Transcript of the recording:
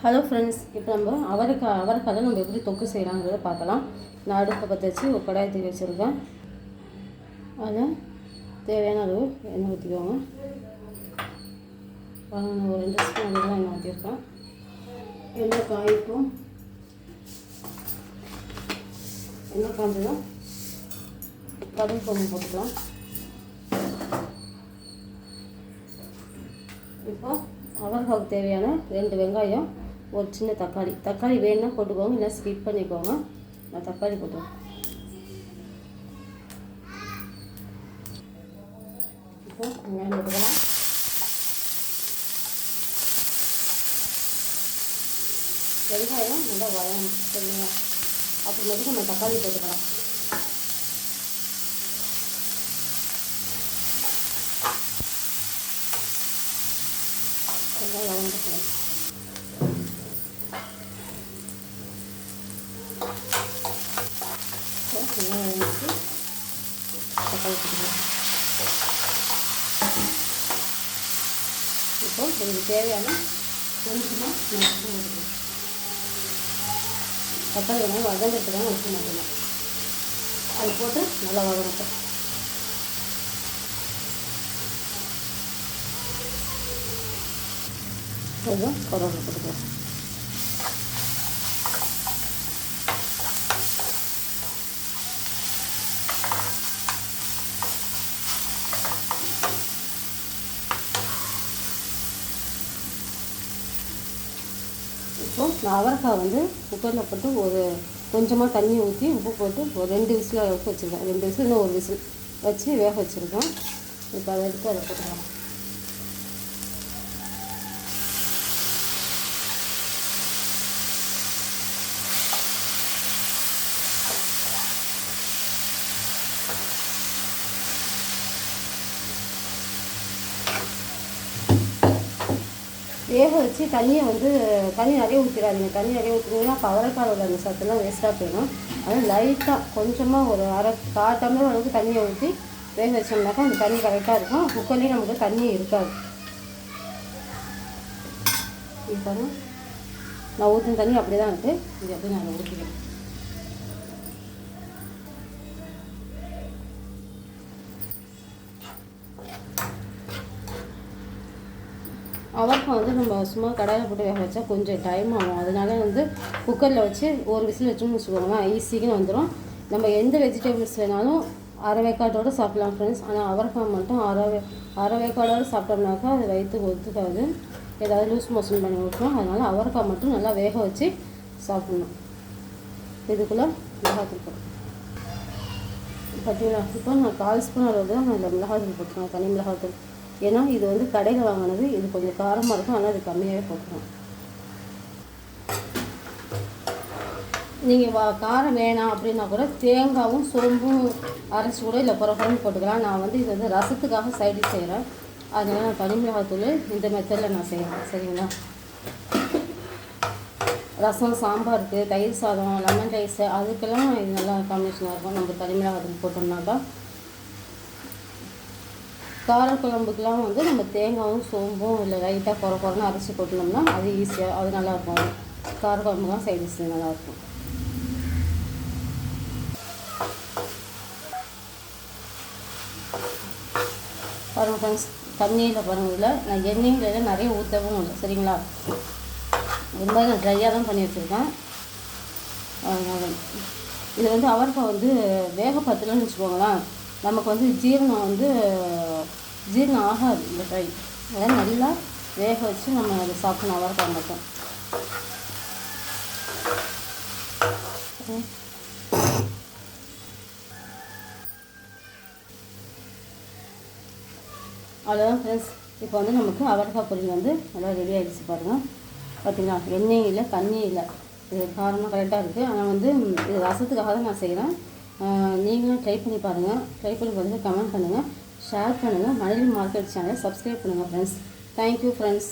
Hello friends இப்போ நம்ம அவரைக்காய் அவரைக்காய் நம்ம எப்படி தொக்கு செய்யலாங்கிறத பார்க்கலாம். நான் அடுப்பை பற்ற வச்சு ஒரு கடாய் தூக்கி வச்சுருக்கேன். அதில் தேவையான அளவு எண்ணெய் ஊற்றிக்கோங்க நான் ஒரு ரெண்டு ஸ்பூன் அளவுலாம் எண்ணெய் ஊற்றிருக்கேன் எண்ணெய் காய்க்கும் எண்ணெய் காய்ஞ்சதும் கடுகு பொண்ணு போட்டுக்கலாம். இப்போ அவர்களுக்கு தேவையான ரெண்டு வெங்காயம். ஒரு சின்ன தக்காளி. தக்காளி வேணும்னா போட்டுக்கோங்க இல்லை ஸ்கிப் பண்ணிக்கோங்க. நான் தக்காளி போட்டுக்கோங்க இப்போ வெங்காயம் போட்டுக்கலாம். வெங்காயம் நல்லா வளம் சரிங்களா? அப்புறமேட்டுக்கு நம்ம தக்காளி போட்டுக்கலாம். வெங்காயம் வளர்ந்துக்கலாம் நல்லா தக்காளி இப்போ இதுக்கு தேவையான கொஞ்சமாக தக்காளி வெங்காயம் வதங்கிறதுக்காக உப்பு மட்டும்தான் அது போட்டு நல்லா வதங்கட்டும் கொஞ்சம் கருவேப்பிலை போட்டுக்கலாம் இப்போ நான் அவரைக்காய் வந்து குக்கரில் போட்டு ஒரு கொஞ்சமாக தண்ணி ஊற்றி உப்பு போட்டு ஒரு ரெண்டு விசில் வச்சுருக்கேன். ரெண்டு விசில் இன்னும் ஒரு விசில் வச்சு வேக வச்சுருக்கோம். இப்போ அதை எடுத்து அதை போட்டுக்கலாம். வேக வச்சு தண்ணியை வந்து தண்ணி நிறைய ஊற்றிடாதீங்க தண்ணி நிறைய ஊற்றினீங்கன்னா அப்போ அவரைக்காயோட அந்த சத்துலாம் வேஸ்ட்டாக போயிடும். அதனால் லைட்டாக கொஞ்சமாக ஒரு அரை கால் டம்ளர் அளவுக்கு தண்ணியை ஊற்றி வேக வச்சோம்னாக்கா அந்த தண்ணி கரெக்டாக இருக்கும். குக்கர்லேயும் நமக்கு தண்ணி இருக்காது. இப்போ நான் ஊற்றின தண்ணி அப்படி தான் இருக்குது இது அப்படியே நான் ஊற்றிக்கிறேன் அவரைக்காய் வந்து நம்ம சும்மா கடாயில் போட்டு வேக வச்சா கொஞ்சம் டைம் ஆகும். அதனால வந்து குக்கரில் வச்சு ஒரு விசில் வச்சோம்னு வச்சுக்கோங்களேன் ஈஸியாக வந்துடும் நம்ம எந்த வெஜிடபிள்ஸ் வேணாலும் அரை சாப்பிடலாம் சாப்பிட்லாம் ஃப்ரெண்ட்ஸ் ஆனால் அவரைக்காய் மட்டும் அரை வே அரை சாப்பிட்டோம்னாக்கா அது வயிற்றுக்கு ஒத்துக்காது. ஏதாவது லூஸ் மோஷன் பண்ணி விட்டுரும் அதனால் அவரைக்காய் மட்டும் நல்லா வேக வச்சு சாப்பிட்ணும். இதுக்குள்ளே மிளகாத்தூள் போடும் பார்த்தீங்களா இப்போ நான் கால் ஸ்பூன் அளவு தான் நான் இந்த மிளகாத்தூள் போட்டுருவேன் தனி மிளகாத்தூள் ஏன்னா இது வந்து கடையில் வாங்கினது இது கொஞ்சம் காரமாக இருக்கும் ஆனால் இது கம்மியாகவே போட்டுரும் நீங்கள் வா காரம் வேணாம் அப்படின்னா கூட தேங்காயும் சோம்பும் அரைச்சி கூட இல்லை புறப்புறன்னு போட்டுக்கலாம். நான் வந்து இது வந்து ரசத்துக்காக சைடு செய்கிறேன் அதனால் நான் தனி மிளகாத்தூள் இந்த மெத்தடில் நான் செய்கிறேன் சரிங்களா? ரசம் சாம்பாருக்கு தயிர் சாதம் லெமன் ரைஸு அதுக்கெல்லாம் இது நல்லா காம்பினேஷனாக இருக்கும். நம்ம தனி மிளகாத்தூள் போட்டோம்னாக்கா காரக்குழம்புக்கெலாம் வந்து நம்ம தேங்காயும் சோம்பும் இல்லை லைட்டாக குறை குறைன்னு அரைச்சி கொட்டினோம்னா அது ஈஸியாக அது நல்லாயிருக்கும் காரக்குழம்புலாம் சைட் டிஷ் நல்லாயிருக்கும் பாருங்கள் ஃப்ரெண்ட்ஸ் தண்ணியில் பாருங்கள் இதில் நான் எண்ணெயில் நிறைய ஊற்றவும் இல்லை சரிங்களா? இது மாதிரி நான் ட்ரையாக தான் பண்ணி வச்சுருக்கேன். இது வந்து அவரைக்காய் வந்து வேக பத்துலன்னு வச்சுக்கோங்களேன். நமக்கு வந்து ஜீரணம் வந்து ஜீரணம் ஆகாது இந்த ட்ரை அதனால் நல்லா வேக வச்சு நம்ம அதை சாப்பிடணும் அவரைக்காய் மட்டும் அவ்வளோதான் ஃப்ரெண்ட்ஸ் இப்போ வந்து நமக்கு அவரக்காய் பொரியல் வந்து நல்லா ரெடி ஆகிடுச்சு பாருங்கள் பார்த்தீங்களா எண்ணெய் இல்லை தண்ணி இல்லை. இது காரமாக கரெக்டாக இருக்குது ஆனால் வந்து இது ரசத்துக்காக தான் நான் செய்கிறேன் நீங்களும் ட்ரை பண்ணி பாருங்கள் ட்ரை பண்ணி பார்த்துட்டு கமெண்ட் பண்ணுங்கள் ஷேர் பண்ணுங்கள் மணலி மார்க்கெட் சேனலை சப்ஸ்கிரைப் பண்ணுங்கள் ஃப்ரெண்ட்ஸ் தேங்க்யூ ஃப்ரெண்ட்ஸ்